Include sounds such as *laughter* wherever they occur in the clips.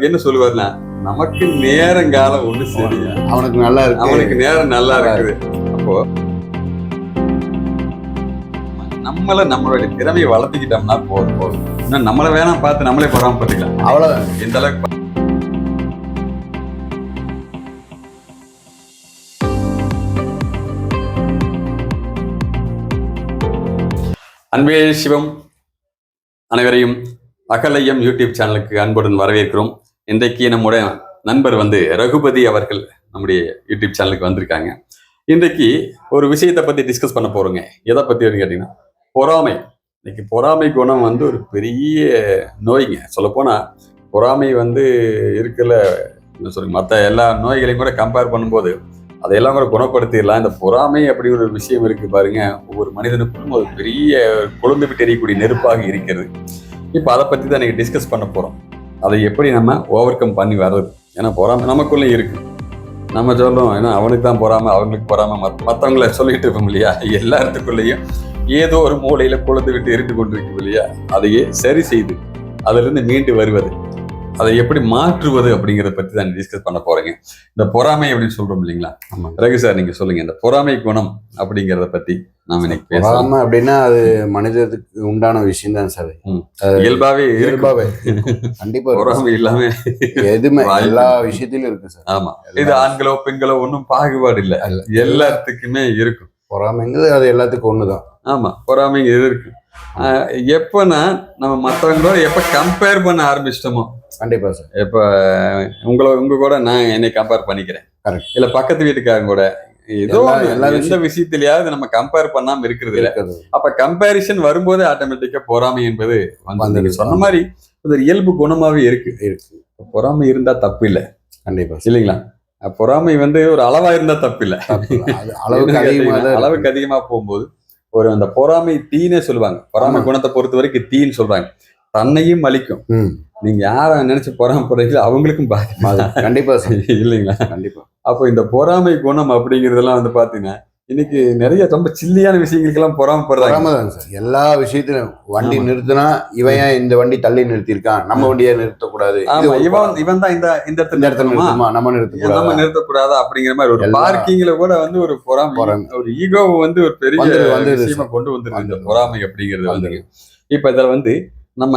என்ன சொல்லுவாருன்னா நமக்கு நேரங்காலம் ஒண்ணு சரியா? அவனுக்கு நல்லா இருக்கு. அவனுக்கு நேரம் நல்லா இருக்குது. அப்போ நம்மள நம்மளுடைய திறமையை வளர்த்துக்கிட்டோம்னா போதும் போதும். இன்னும் நம்மள வேணா பார்த்து நம்மளே பராமரிக்கலாம் அவ்வளவுதான். எந்த அளவுக்கு அன்பே சிவம். அனைவரையும் அகலையம் யூடியூப் சேனலுக்கு அன்புடன் வரவேற்கிறோம். இன்றைக்கு நம்முடைய நண்பர் வந்து ரகுபதி அவர்கள் நம்முடைய யூடியூப் சேனலுக்கு வந்திருக்காங்க. இன்றைக்கு ஒரு விஷயத்தை பற்றி டிஸ்கஸ் பண்ண போகிறோங்க எதை பற்றி கேட்டிங்கன்னா பொறாமை. இன்னைக்கு பொறாமை குணம் வந்து ஒரு பெரிய நோய்ங்க. சொல்லப்போனால் பொறாமை வந்து இருக்கல என்ன சொல்லுங்க மற்ற எல்லா நோய்களையும் கூட கம்பேர் பண்ணும்போது அதையெல்லாம் கூட குணப்படுத்திடலாம். இந்த பொறாமை அப்படி ஒரு விஷயம் இருக்கு பாருங்க. ஒவ்வொரு மனிதனுக்கும் ஒரு பெரிய கொழுந்து விட்டு எரியக்கூடிய நெருப்பாக இருக்கிறது. இப்போ அதை பற்றி தான் நீங்கள் டிஸ்கஸ் பண்ண போகிறோம் அதை எப்படி நம்ம ஓவர் கம் பண்ணி வர்றது? ஏன்னா பொறாமை நமக்குள்ளே இருக்கு. நம்ம சொல்கிறோம் ஏன்னா அவனுக்கு தான் பொறாமல் அவங்களுக்கு பொறாமல் மத் மற்றவங்கள சொல்லிட்டு இருப்போம் இல்லையா? எல்லாத்துக்குள்ளேயும் ஏதோ ஒரு மூலையில் கொழுந்து விட்டு எரிந்து கொண்டிருக்கும் இல்லையா? அதையே சரி செய்து அதிலிருந்து மீண்டு வருவது. அதை எப்படி மாற்றுவது அப்படிங்கிறத பற்றி தான் டிஸ்கஸ் பண்ண போறேங்க. இந்த பொறாமை அப்படின்னு சொல்றோம் இல்லைங்களா? ஆமா. ரகு சார் நீங்க சொல்லுங்க. இந்த பொறாமை குணம் அப்படிங்கிறத பத்தி நாம இன்னைக்கு பேசலாம். பொறாமை அப்படின்னா அது மனிதத்துக்கு உண்டான விஷயம் தான் சார். இயல்பாவே இயல்பாவே *laughs* கண்டிப்பா. பொறாமை இல்லாம எதுவுமே எல்லா. விஷயத்திலும் இருக்கு சார். ஆமா. இது ஆண்களோ பெண்களோ ஒன்றும் பாகுபாடு இல்ல. எல்லாத்துக்குமே இருக்கும். பொறாமைங்கிறது அது எல்லாத்துக்கும் ஒண்ணுதான். ஆமா. பொறாமைங்க இருக்கு? ஆஹ் எப்பன்னா நம்ம மற்றவங்களோட எப்ப கம்பேர் பண்ண ஆரம்பிச்சிட்டோமோ கண்டிப்பா சார் இப்ப உங்களை உங்க கூட நான் என்னை கம்பேர் பண்ணிக்கிறேன். Correct. இல்ல பக்கத்து வீட்டுக்காரங்க கூட. ஏதோ எந்த விஷயத்திலயாவது நம்ம கம்பேர் பண்ணாம இருக்கிறது இல்ல. இருக்குது அப்ப கம்பேரிசன் வரும்போது ஆட்டோமேட்டிக்கா பொறாமை என்பது வந்து சொன்ன மாதிரி அது இயல்பு குணமாவே இருக்கு. இருக்கு. பொறாமை இருந்தா தப்பு இல்ல. கண்டிப்பா. இல்லைங்களா? பொறாமை வந்து ஒரு அளவா இருந்தா தப்பு இல்ல. அளவுக்கு அளவுக்கு அதிகமா போகும்போது ஒரு அந்த பொறாமை தீனே சொல்லுவாங்க. பொறாமை. குணத்தை பொறுத்த வரைக்கும் தீன்னு சொல்றாங்க. தன்னையும் அழிக்கும். நீங்க யார நினைச்சு பொறாமை போறீங்களோ அவங்களுக்கும் அது கண்டிப்பா *laughs* இல்லைங்களா கண்டிப்பா அப்போ இந்த பொறாமை குணம் அப்படிங்கறதெல்லாம் வந்து பாத்தீங்கன்னா இன்னைக்கு நிறைய ரொம்ப சில்லியான விஷயங்களுக்கெல்லாம் பொறாமைப்படுறாங்க பொறாமை தான் சார் எல்லா விஷயத்திலும் வண்டி. நிறுத்தினா இவன் ஏன் இந்த வண்டி தள்ளி நிறுத்தியிருக்கான் நம்ம வண்டியை நிறுத்தக்கூடாது இவன். இவன் தான் இந்த இந்த இடத்துல நிறுத்தணுமா நம்ம நம்ம நிறுத்தக்கூடாது அப்படிங்கிற மாதிரி ஒரு பார்க்கிங்ல கூட வந்து ஒரு பொறாமை. ஒரு ஈகோ வந்து ஒரு பெரிய விஷயமா. கொண்டு வந்துருக்கு இந்த. பொறாமை அப்படிங்கிறது வந்து. இப்ப இதுல வந்து நம்ம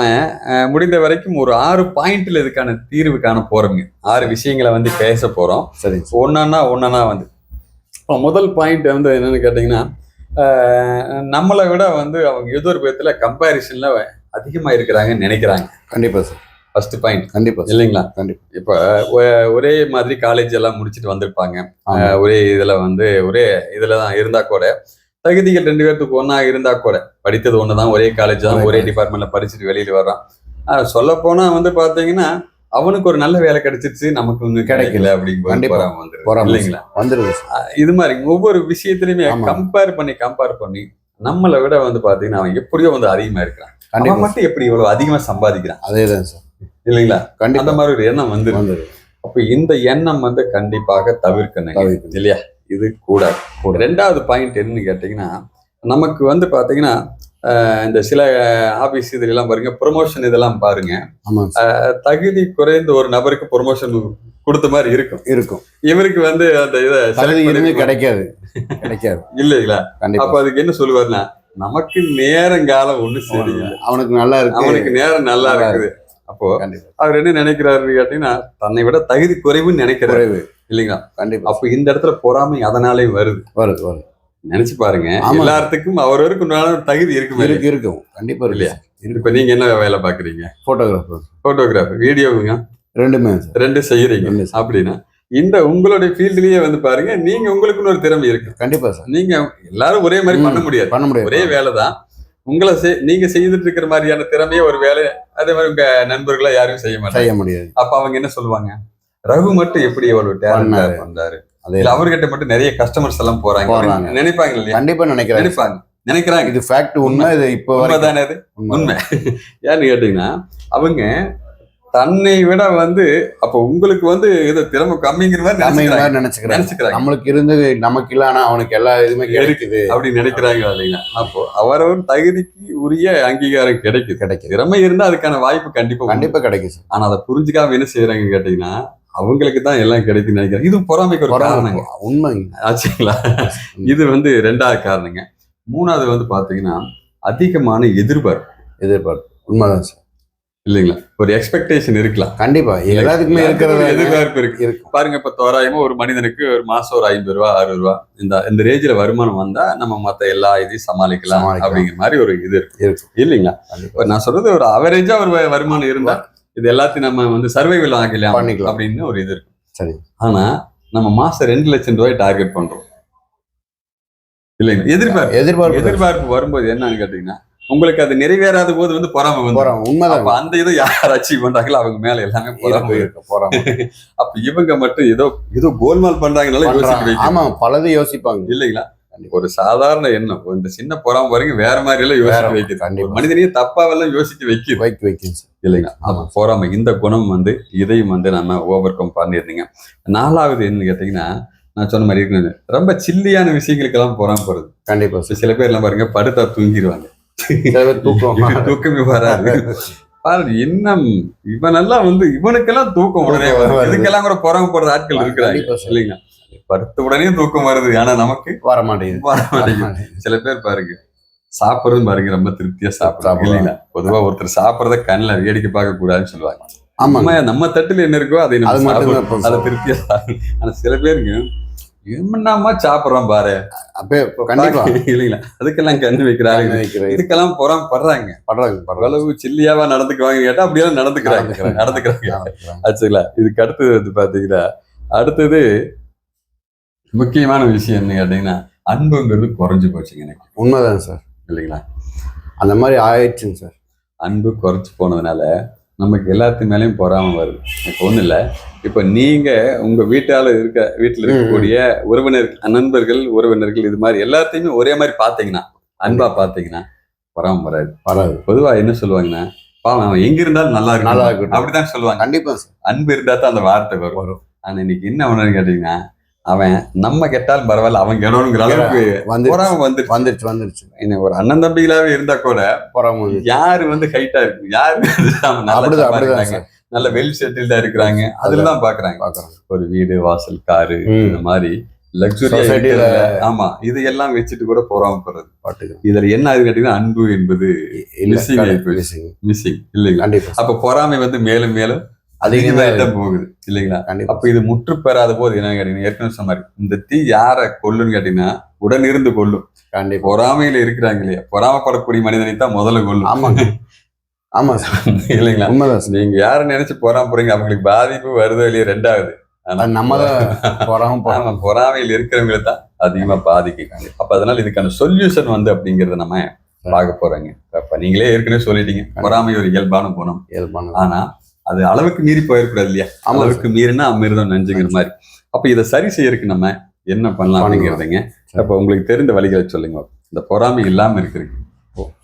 முடிந்த வரைக்கும் ஒரு ஆறு பாயிண்ட்ல இதுக்கான தீர்வு காண போறோங்க ஆறு விஷயங்களை வந்து பேச போறோம். சார் ஒன்னா ஒன்னா வந்து. இப்போ முதல் பாயிண்ட் வந்து என்னன்னு கேட்டிங்கன்னா நம்மளை விட வந்து அவங்க ஏதோ ஒரு விதத்துல கம்பேரிசன்ல அதிகமா இருக்கிறாங்கன்னு நினைக்கிறாங்க. கண்டிப்பா சார் ஃபர்ஸ்ட் பாயிண்ட் கண்டிப்பா சார் இல்லைங்களா? கண்டிப்பா. இப்ப ஒரே மாதிரி காலேஜ் எல்லாம் முடிச்சுட்டு வந்திருப்பாங்க. ஒரே இதுல வந்து ஒரே இதுல தான் இருந்தா கூட தகுதிகள் ரெண்டு பேர்த்துக்கு ஒண்ணா இருந்தா கூட. படித்தது ஒண்ணுதான் ஒரே காலேஜ் தான் ஒரே. டிபார்ட்மெண்ட்ல படிச்சுட்டு வெளியில வர்றான். சொல்ல போனா வந்து பாத்தீங்கன்னா அவனுக்கு ஒரு நல்ல வேலை கிடைச்சிருச்சு நமக்கு ஒண்ணு கிடைக்கல அப்படிங்கும்போது இல்லைங்களா? வந்துருது இது மாதிரி ஒவ்வொரு விஷயத்திலுமே ஆமா. கம்பேர் பண்ணி கம்பேர் பண்ணி நம்மளை விட வந்து பாத்தீங்கன்னா அவன் எப்படியோ வந்து அதிகமா இருக்கிறான். அவன் கண்டிப்பா. மட்டும் எப்படி இவ்வளவு அதிகமா சம்பாதிக்கிறான்? அதேதான் சார். இல்லைங்களா? அந்த மாதிரி ஒரு எண்ணம் வந்து அப்ப இந்த எண்ணம் வந்து கண்டிப்பாக தவிர்க்கணும். இல்லையா? இது கூடாது. ரெண்டாவது பாயிண்ட் என்னன்னு கேட்டீங்கன்னா நமக்கு வந்து பாத்தீங்கன்னா அஹ், இந்த சில ஆபீஸ் இதெல்லாம் பாருங்க ப்ரொமோஷன் இதெல்லாம் பாருங்க. சார் தகுதி குறைந்த ஒரு நபருக்கு ப்ரொமோஷன் கொடுத்த மாதிரி இருக்கும். இருக்கும். இவருக்கு வந்து அந்த இதை கிடைக்காது. கிடைக்காது. *laughs* இல்லைங்களா? அப்ப அதுக்கு என்ன சொல்லுவாருன்னா நமக்கு நேரங்காலம் ஒண்ணு சரியில்லை. அவனுக்கு நல்லா இருக்கு. அவனுக்கு நேரம் நல்லா இருக்குது. அப்போ அவர் என்ன நினைக்கிறாருன்னு கேட்டீங்கன்னா தன்னை விட தகுதி குறைவுன்னு நினைக்கிறாரு. இல்லைங்களா? கண்டிப்பா. அப்ப இந்த இடத்துல பொறாமை அதனாலே வருது. வருது வருது. நினைச்சு பாருங்க. எல்லாத்துக்கும் அவரவருக்கு உண்டான தகுதி இருக்குமே இருக்கு இருக்கும். கண்டிப்பா இல்லையா? இப்ப நீங்க என்ன வேலை பாக்குறீங்க? போட்டோகிராஃபர் போட்டோகிராஃபர் வீடியோவுங்க ரெண்டுமே ரெண்டு செய்யறீங்க. அப்படின்னா இந்த உங்களுடைய ஃபீல்ட்லயே வந்து பாருங்க நீங்க உங்களுக்குன்னு ஒரு திறமை இருக்கு. கண்டிப்பா சார் நீங்க எல்லாரும் ஒரே மாதிரி பண்ண முடியாது. பண்ண முடியாது. ஒரே வேலை தான். உங்களை செய்- நீங்க செய்துட்டு இருக்கிற மாதிரியான திறமையே ஒரு வேலை அதே மாதிரி உங்க நண்பர்களா யாரும் செய்ய மாட்டாங்க. செய்ய முடியாது. அப்ப அவங்க என்ன சொல்லுவாங்க? ரகு மட்டும் எப்படி எவ்வளவு டேலண்டா பண்ணாரு. பண்றாரு அதே இல்ல அவர்கிட்ட மட்டும் நிறைய கஸ்டமர்ஸ் எல்லாம் போறாங்க. நினைப்பாங்க இல்லையா? கண்டிப்பா நினைக்கிறேன் நினைப்பாங்க. நினைக்கிறாங்க. இது ஃபேக்ட் உண்மை இது இப்போ உண்மைதானே அது? உண்மை. ஏன்னு கேட்டீங்கன்னா அவங்க தன்னை விட வந்து அப்ப உங்களுக்கு வந்து ஏதோ திறமை கம்மிங்கிற மாதிரி இந்த நினைச்சுக்கிறாங்க. நம்மளுக்கு இருந்தது நமக்கு இல்ல ஆனா அவனுக்கு எல்லா இதுவுமே கிடைக்குது. அப்படி நினைக்கிறாங்க இல்லைங்க அப்போ அவரவர் தகுதிக்கு உரிய அங்கீகாரம் கிடைக்குது. கிடைக்குது. திறமை இருந்தா அதுக்கான வாய்ப்பு கண்டிப்பா. கண்டிப்பா கிடைக்கும் சார் ஆனா அதை புரிஞ்சுக்காம என்ன செய்யறாங்க கேட்டீங்கன்னா அவங்களுக்கு தான் எல்லாம் கிடைக்குன்னு நினைக்கிறேன். இது பொறாமைக்கு ஒரு காரணங்க. உண்மைங்க. ஆச்சுங்களா? இது வந்து ரெண்டாவது காரணங்க. மூணாவது வந்து பாத்தீங்கன்னா அதிகமான எதிர்பார்ப்பு. எதிர்பார்ப்பு. உண்மைதான் சார். இல்லைங்களா? ஒரு எக்ஸ்பெக்டேஷன் இருக்கலாம். இருக்கிறது எல்லாத்துக்கும் ஒரு எதிர்பார்ப்பு இருக்கு. இருக்கும். பாருங்க இப்ப தோராயமா ஒரு மனிதனுக்கு ஒரு மாசம் ஒரு ஐம்பது ரூபா அறுபது ரூபா இந்த இந்த ரேஞ்சில வருமானம் வந்தா நம்ம மத்த எல்லா இதையும் சமாளிக்கலாம். அப்படிங்கிற மாதிரி ஒரு இது இருக்கு. இல்லைங்களா? கண்டிப்பா. நான் சொல்றது ஒரு அவரேஜா ஒரு வருமானம் இருந்தா இது எல்லாத்தையும் நம்ம வந்து சர்வைவல் ஆகலாம் பண்ணிக்கலாம். அப்படின்னு ஒரு இது இருக்கு. சரி. ஆனா நம்ம மாசம் ரெண்டு லட்சம் ரூபாய் டார்கெட் பண்றோம். இல்லைங்க எதிர்பார்ப்பு. எதிர்பார்ப்பு. எதிர்பார்ப்பு வரும்போது என்னன்னு கேட்டீங்கன்னா உங்களுக்கு அது நிறைவேறாத போது வந்து பொறாமை வந்து உண்மைதான். அந்த இதை யார் அச்சீவ் பண்றாங்களோ அவங்க மேல எல்லாமே பொறாமை போறோம். அப்ப இவங்க மட்டும் ஏதோ ஏதோ கோல்மால் பண்றாங்கனால யோசிக்க ஆமா பலது யோசிப்பாங்க. இல்லைங்களா? ஒரு சாதாரண எண்ணம். இந்த சின்ன பொறாமை வரைக்கும் வேற மாதிரி எல்லாம் யோசிக்க வைக்குது மனிதனையும் தப்பாவெல்லாம் யோசிக்க வைக்குது வைக்க வைக்கும் சார் இல்லைங்களா? ஆமா. பொறாமை. இந்த குணம் வந்து இதையும் வந்து நம்ம ஓவர் கம் பண்ணிருந்தீங்க நாலாவது என்னன்னு கேட்டீங்கன்னா நான் சொன்ன மாதிரி இருக்குது ரொம்ப சில்லியான விஷயங்களுக்கெல்லாம் பொறாம போறது. கண்டிப்பா. சில பேர் எல்லாம் பாருங்க படுத்தா தூங்கிடுவாங்க பேர் தூக்கம் *laughs* வராது. பாருங்க இன்னும் இவனெல்லாம் வந்து இவனுக்கெல்லாம் தூக்கம் உடனே. இதுக்கெல்லாம் கூட பொறாம போடுற ஆட்கள் இருக்கிறாங்க. கண்டிப்பா சார். இல்லைங்க படுத்த உடனே தூக்கம் வருது. ஆனா நமக்கு வர மாட்டேங்குது வர மாட்டேங்குது சில பேர் பாருங்க சாப்பிடுறதும் பாருங்க ரொம்ப திருப்தியா சாப்பிடுறாங்க. இல்லைங்களா? பொதுவா ஒருத்தர் சாப்பிடுறத கண்ணுல வேடிக்கை பார்க்க கூடாதுன்னு சொல்லுவாங்க. ஆமாங்க. நம்ம தட்டுல என்ன இருக்கோ அதை நம்ம அதை திருப்தியா. ஆனா சில பேருக்கு என்னமா சாப்பிடுறோம் பாரு. அப்பே கண்டிப்பா *laughs* இல்லைங்களா? அதுக்கெல்லாம் கண்ணு வைக்கிறாங்க. இதுக்கெல்லாம் புறம் படுறாங்க. படுறாங்க அவ்வளவு சில்லியாவா நடந்துக்குவாங்க கேட்டா அப்படியெல்லாம் நடந்துக்கிறாங்க. நடந்துக்கிறாங்க. நடந்துக்கிறாங்க. நடந்துக்கிறாங்க. ஆச்சுங்களா? இதுக்கு அடுத்தது வந்து பாத்தீங்கன்னா அடுத்தது முக்கியமான விஷயம் என்ன கேட்டீங்கன்னா அன்புங்கிறது குறைஞ்சு போச்சுங்க எனக்கு. உண்மைதான் சார். இல்லைங்களா? அந்த மாதிரி ஆயிடுச்சுங்க சார். அன்பு குறைச்சு போனதுனால நமக்கு எல்லாத்து மேலேயும் பொறாம வருது. இப்போ ஒன்றும் இல்லை. இப்போ நீங்க உங்க வீட்டால இருக்க வீட்டில் இருக்கக்கூடிய உறவினர் நண்பர்கள் உறவினர்கள் இது மாதிரி எல்லாத்தையுமே ஒரே மாதிரி பார்த்தீங்கன்னா அன்பா பார்த்தீங்கன்னா பொறாம வராது. வராது. பொதுவா என்ன சொல்லுவாங்கன்னா பாவம் அவன் எங்க இருந்தாலும் நல்லா இருக்கும் நல்லா இருக்கட்டும். அப்படிதான் சொல்லுவாங்க. கண்டிப்பா சார். அன்பு இருந்தா தான் அந்த வார்த்தை வரும். வரும். ஆனா இன்னைக்கு என்ன ஒண்ணுன்னு கேட்டீங்கன்னா அவன் நம்ம கெட்டாலும் பரவாயில்ல அவன் கெடணுங்கிற அளவுக்கு வந்து பொறாம வந்து வந்துருச்சு வந்துருச்சு. என்ன ஒரு அண்ணன் தம்பிகளாவே இருந்தா கூட போறாம. யாரு வந்து ஹைட்டா இருக்கு? யாரு அப்படிதான் நல்ல வெல் செட்டில்டா இருக்கிறாங்க. அதுல தான் பாக்குறாங்க. பாக்குறோம் ஒரு வீடு வாசல் காரு. இந்த மாதிரி லக்ஸுரி Society-ல ஆமா இது எல்லாம் வச்சுட்டு கூட பொறாம போறது பாட்டுக்கு இதுல என்ன ஆகுது கேட்டீங்கன்னா அன்பு என்பது missing. மிஸ்ஸிங் இல்லைங்களா. அப்ப பொறாமை வந்து மேலும் மேலும் அதிகமா அதிகமாயிட்டே போகுது இல்லைங்களா? அப்ப இது முற்று பெறாத போது என்ன கேட்டீங்கன்னா ஏற்கனவே சொன்ன மாதிரி இந்த தீ யார கொல்லுன்னு கேட்டீங்கன்னா உடன் இருந்து கொல்லும். கண்டிப்பா. பொறாமையில இருக்கிறாங்க இல்லையா? பொறாமப்படக்கூடிய மனிதனை தான் முதல்ல கொல்லும். ஆமாங்க. ஆமா இல்லைங்களா? உண்மைதான் நீங்க யார நினைச்சு பொறாம போறீங்க? அவங்களுக்கு பாதிப்பு வருதோ இல்லையா ரெண்டாவது. ஆனா நம்ம தான் போறாம பொறாமையில் இருக்கிறவங்களை தான் அதிகமா பாதிக்கும் அப்ப அதனால இதுக்கான சொல்யூஷன் வந்து அப்படிங்கறத நம்ம பார்க்க போறோங்க. அப்ப நீங்களே ஏற்கனவே சொல்லிட்டீங்க. பொறாமை ஒரு இயல்பான குணம். பண்ணலாம் ஆனா அது அளவுக்கு மீறி போயிடக்கூடாது இல்லையா? அளவுக்கு மீறினா அமிர்தம் நஞ்சுங்கிற மாதிரி. அப்ப இதை சரி செய்யறதுக்கு நம்ம என்ன பண்ணலாம். அப்படிங்கிறதுங்க அப்ப உங்களுக்கு தெரிந்த வழிகளை சொல்லுங்க. இந்த பொறாமை இல்லாம இருக்கிறது.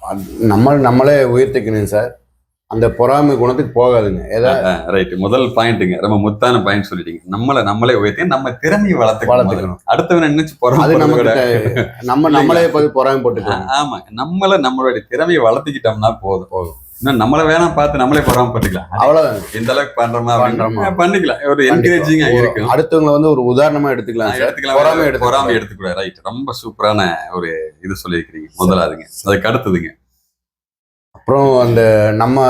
அது நம்ம நம்மளே உயர்த்திக்கணும் சார். அந்த பொறாமை குணத்துக்கு போகாதுங்க. ஏதா ரைட் முதல் பாயிண்ட்டுங்க ரொம்ப முத்தான பாயிண்ட் சொல்லிட்டீங்க. நம்மள நம்மளே உயர்த்தி நம்ம திறமையை வளர்த்துக்கணும். வளர்த்துக்கணும். அடுத்தவனை நினைச்சு பொறாமை நம்ம நம்மளே போய் பொறாமை போட்டுக்கலாம் ஆமா நம்மள நம்மளுடைய திறமையை வளர்த்துக்கிட்டோம்னா போதும். போதும். இன்னும் நம்மள வேணா பார்த்து நம்மளே பொறாமப்பட்டுக்கலாம் அவ்வளவுதான் எந்த அளவுக்கு பண்றோமா பண்றோமா. பண்ணிக்கலாம். ஒரு என்கரேஜிங்கா இருக்கும். அடுத்தவங்களை வந்து ஒரு உதாரணமா எடுத்துக்கலாம் எடுத்துக்கலாம். பொறாமை பொறாமை பொறாமை எடுத்துக்கூடாது ரைட் ரொம்ப சூப்பரான ஒரு இது சொல்லியிருக்கிறீங்க. முதலாவதுங்க. அதுக்கு அடுத்ததுங்க. அப்புறம் அந்த நம்ம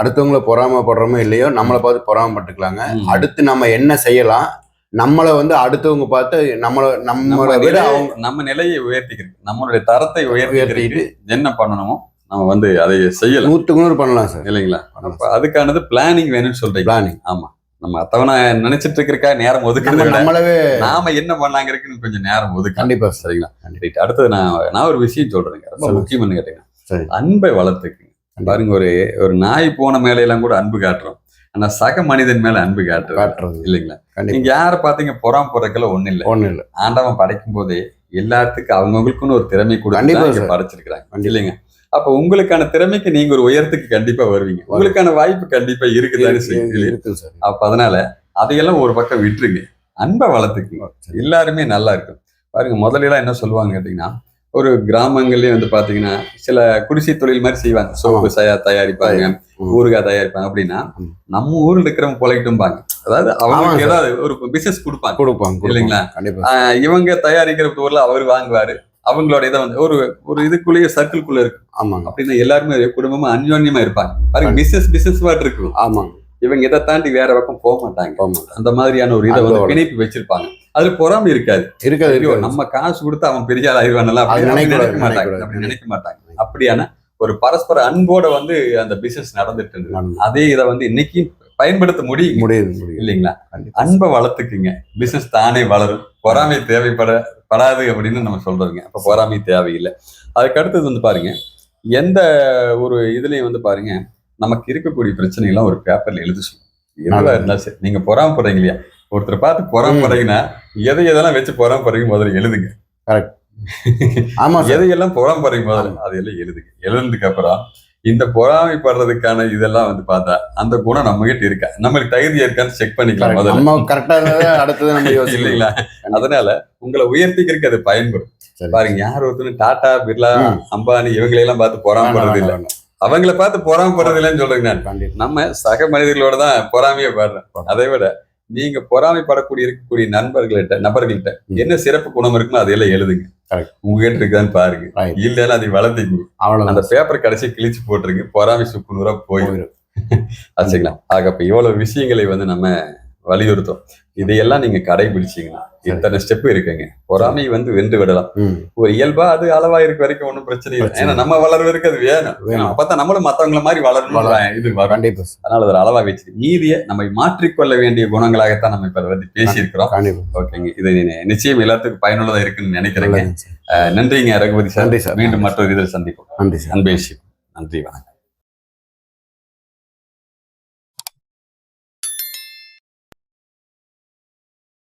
அடுத்தவங்களை பொறாமைப்படுறோமோ இல்லையோ நம்மளை பார்த்து பொறாமைப்பட்டுக்கலாங்க. அடுத்து நம்ம என்ன செய்யலாம்? நம்மளை வந்து அடுத்தவங்க பார்த்து நம்மளை நம்ம நம்மளை விட அவங்க நம்ம நிலையை உயர்த்திக்கிறது நம்மளுடைய தரத்தை உயர்த்திட்டு என்ன பண்ணணுமோ நம்ம வந்து அதை செய்யலாம் நூற்றுக்கு நூறு பண்ணலாம் சார். இல்லைங்களா? அப்ப அதுக்கானது பிளானிங் வேணும்னு சொல்றீங்க. பிளானிங் ஆமா. நம்ம அத்தவனை நினைச்சிட்டு இருக்கிறக்கா நேரம் ஒதுக்குறத நம்மளவே நாம என்ன பண்ணலாங்கிறதுக்கு கொஞ்சம் நேரம் ஒதுக்கலாம் கண்டிப்பா சார். சரிங்களா? கண்டிப்பா. அடுத்தது நான் நான் ஒரு விஷயம் சொல்றேங்க. ரொம்ப. முக்கியம்னு கேட்டீங்க சரி. அன்பை வளர்த்துக்குங்க. பாருங்க ஒரு ஒரு நாய் போன மேல எல்லாம் கூட அன்பு காட்டுறோம். ஆனா சக மனிதன் மேல அன்பு காட்டுறோம் காட்டுறது இல்லைங்களா? நீங்க யார பாத்தீங்க பொறாம போறதுக்கெல்லாம் ஒண்ணு இல்ல. ஒண்ணும் இல்லை. ஆண்டவன் படைக்கும் போதே எல்லாத்துக்கும் அவங்கவுங்களுக்குன்னு ஒரு திறமை சார். படைச்சிருக்கிறாங்க. இல்லைங்க? அப்ப உங்களுக்கான திறமைக்கு நீங்க ஒரு உயரத்துக்கு கண்டிப்பா வருவீங்க. உங்களுக்கான வாய்ப்பு கண்டிப்பா இருக்குதானே செய்யும் இல்லையா? இருக்கு. சார் அப்ப அதனால அதையெல்லாம் ஒரு பக்கம் விட்டுருங்க. அன்பை வளர்த்துக்குங்க. எல்லாருமே நல்லா இருக்கும். பாருங்க முதல்ல எல்லாம் என்ன சொல்லுவாங்க கேட்டீங்கன்னா ஒரு கிராமங்கள்லயே வந்து பாத்தீங்கன்னா சில குடிசை தொழில் மாதிரி செய்வாங்க. சோப்பு சயா தயாரிப்பாங்க. ஊறுகாய் தயாரிப்பாங்க. அப்படின்னா. நம்ம ஊர்ல இருக்கிறவங்க பொழைக்கட்டும்பாங்க அதாவது ஆமாங்க அவங்க சார். ஏதாவது ஒரு பிசினஸ் கொடுப்பாங்க. கொடுப்பாங்க. இல்லைங்களா? இவங்க தயாரிக்கிற பொருளை அவர் வாங்குவாரு. அவங்களோட இதை வந்து ஒரு ஒரு இதுக்குள்ளேயே சர்க்கிள்குள்ள இருக்கு. ஆமாங்க. அப்படின்னா எல்லாருமே குடும்பமா அந்யோன்யமா இருப்பாங்க. பாருங்க பிசினஸ் பிசினஸ் மாதிரி இருக்கும். ஆமாங்க. இவங்க இதை தாண்டி வேற பக்கம் போக மாட்டாங்க. அந்த மாதிரியான ஒரு இதை வந்து. பிணைப்பு வச்சிருப்பாங்க. அதுல பொறாமை இருக்காது. இருக்காது நம்ம காசு கொடுத்து அவன் பெரிய ஆள் அது அப்படி நினைக்க மாட்டாங்க. நினைக்க அப்படி நினைக்க மாட்டாங்க. அப்படியான ஒரு பரஸ்பர அன்போட வந்து அந்த பிசினஸ் நடந்துட்டு இருந்தது. அதே இதை வந்து இன்னைக்கு பயன்படுத்த முடியும் முடியுது இல்லைங்களா. அன்பை வளர்த்துக்குங்க. பிசினஸ் தானே வளரும். பொறாமை தேவைப்பட படாது அப்படின்னு நம்ம சொல்றோங்க. அப்ப பொறாமை தேவையில்லை. அதுக்கு அடுத்தது வந்து பாருங்க எந்த ஒரு இதுலயும் வந்து பாருங்க நமக்கு இருக்கக்கூடிய பிரச்சனைகள்லாம் ஒரு பேப்பர்ல எழுதி சொல்லும். எதுவா ஆமா. இருந்தாலும் சரி நீங்க பொறாமப்படுறீங்க இல்லையா? ஒருத்தர் பார்த்து பொறாமப்படுறீங்கன்னா எதை எதெல்லாம் வச்சு பொறாமப்படுறீங்க முதல்ல எழுதுங்க. ஆமா சார் எதையெல்லாம் பொறாமப்படுறீங்க முதல்ல அதையெல்லாம் எழுதுங்க. எழுதுனதுக்கு அப்புறம் இந்த பொறாமைப்படுறதுக்கான இதெல்லாம் வந்து பார்த்தா அந்த குணம் நம்ம கிட்ட இருக்கா? நம்மளுக்கு தகுதி இருக்கான்னு செக் பண்ணிக்கலாம். முதல்ல. நம்ம கரெக்டா *laughs* அடுத்தது நம்ம இல்லைங்களா? அதனால உங்களை உயர்த்திக்கிறதுக்கு அது பயன்படும். பாருங்க யார் ஒருத்தரும் டாடா பிர்லா. அம்பானி இவங்களை எல்லாம் பார்த்து பொறாமப்படுறது இல்ல. அவங்கள பார்த்து பொறாமப்படுறது இல்லைன்னு சொல்றேங்க நான். நம்ம சக மனிதர்களோட தான் பொறாமையை பாடுறோம். அதை விட நீங்க பொறாமைப்படக்கூடிய இருக்கக்கூடிய நண்பர்கள்ட்ட நபர்கள்ட்ட. என்ன சிறப்பு குணம் இருக்குமோ அதையெல்லாம் எழுதுங்க. உங்ககிட்ட இருக்கான்னு பாருங்க. இல்லைன்னா அதை வளர்த்திக்குங்க அவ்வளவுதான் அந்த பேப்பர் கடைசி கிழிச்சு போட்டுருங்க பொறாமை சுக்குநூறா போயிடும். ஆச்சுங்களா *laughs* ஆக அப்ப இவ்வளவு விஷயங்களை வந்து நம்ம வலியுறுத்தோம். இதையெல்லாம் நீங்க கடைபிடிச்சீங்கன்னா இத்தனை ஸ்டெப் இருக்குங்க. பொறாமை வந்து வென்று விடலாம். ஒரு இயல்பா அது அளவா இருக்க வரைக்கும் ஒன்றும் பிரச்சனை இல்லை. ஏன்னா நம்ம வளர்வதற்கு அது வேணும். அப்பதான் நம்மளும் மத்தவங்கள மாதிரி வளரணும். இது கண்டிப்பா. அதனால அதை அளவா வச்சு மீதிய நம்ம மாற்றிக்கொள்ள வேண்டிய குணங்களாகத்தான் நம்ம இப்ப அதை பத்தி பேசியிருக்கிறோம் ஓகேங்க. இது நிச்சயம் எல்லாத்துக்கும் பயனுள்ளதா இருக்குன்னு நினைக்கிறேங்க. நன்றிங்க ரகுபதி சார். மீண்டும் மற்றொரு இதில் சந்திப்போம். நன்றி சார். அன்பே சிவம். நன்றி வணக்கம்.